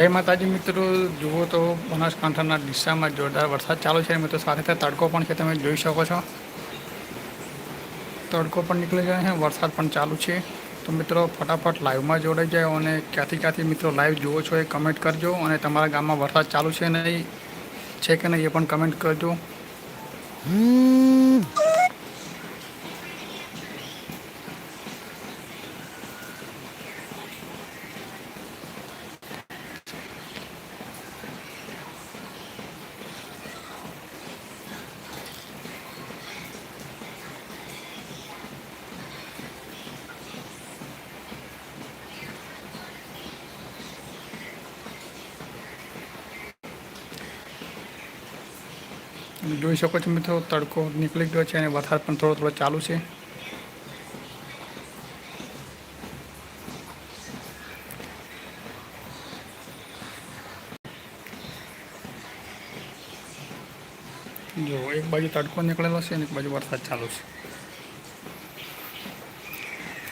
જય માતાજી, મિત્રો, જુઓ તો બનાસકાંઠાના દિશામાં જોરદાર વરસાદ ચાલુ છે. મિત્રો, સાથે સાથે તડકો પણ છે. તમે જોઈ શકો છો. તડકો પણ નીકળી છે. વરસાદ પણ ચાલુ છે. તો મિત્રો, ફટાફટ લાઈવમાં જોડાઈ જાય અને ક્યાંથી ક્યાંથી, મિત્રો, લાઈવ જુઓ છો એ કમેન્ટ કરજો અને તમારા ગામમાં વરસાદ ચાલુ છે નહીં, છે કે નહીં એ પણ કમેન્ટ કરજો. જોઈ શકો છો મિત્રો, તડકો નીકળી ગયો છે અને વરસાદ પણ થોડો થોડો ચાલુ છે. જો, એક બાજુ તડકો નીકળેલો છે અને એક બાજુ વરસાદ ચાલુ છે.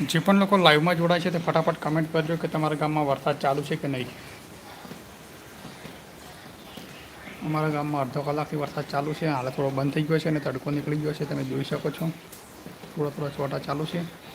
જે પણ લોકો લાઈવમાં જોડાય છે તે ફટાફટ કમેન્ટ કરજો કે તમારા ગામમાં વરસાદ ચાલુ છે કે નહીં. અમારા ગામમાં અડધો કલાકથી વરસાદ ચાલુ છે. હાલ થોડો બંધ થઈ ગયો છે અને તડકો નીકળી ગયો છે. તમે જોઈ શકો છો. થોડો થોડો છોટા ચાલુ છે.